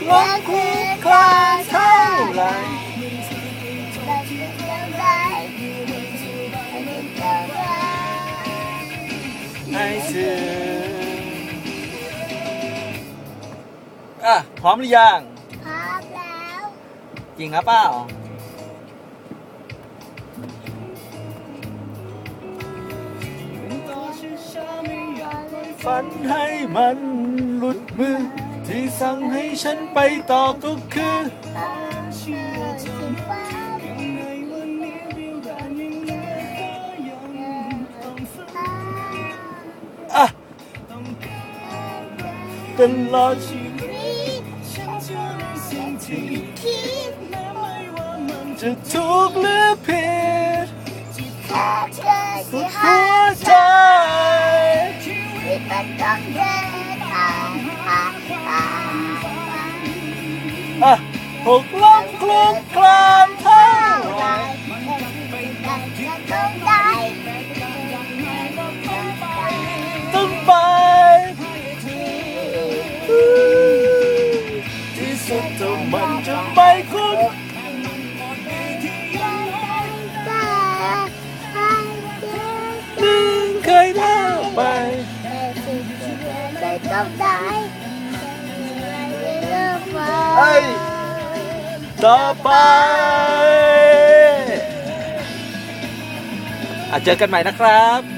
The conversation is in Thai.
กล้มคลุกคลานเท่าไหรให้ถึงอะพร้อมหรือยังพร้อมแล้วจริงครับเปล่าฝันให้มันหลุดมือ ที่สั่งให้ฉันไปต่อก็คือสีฟ้าอะตลอดชีวิตที่คิดจะถูกหรือผิดแค่เธอสุที่ดหาหัวใจที่มันต้องเดินทางผ่านไป อะหกล้มคลุกคลานเท่าไหรต้องได้ต้องไปที่สุดเท่ามันจะไม่คุ้ม เอ้ยต่อไปอะเจอกันใหม่นะครับ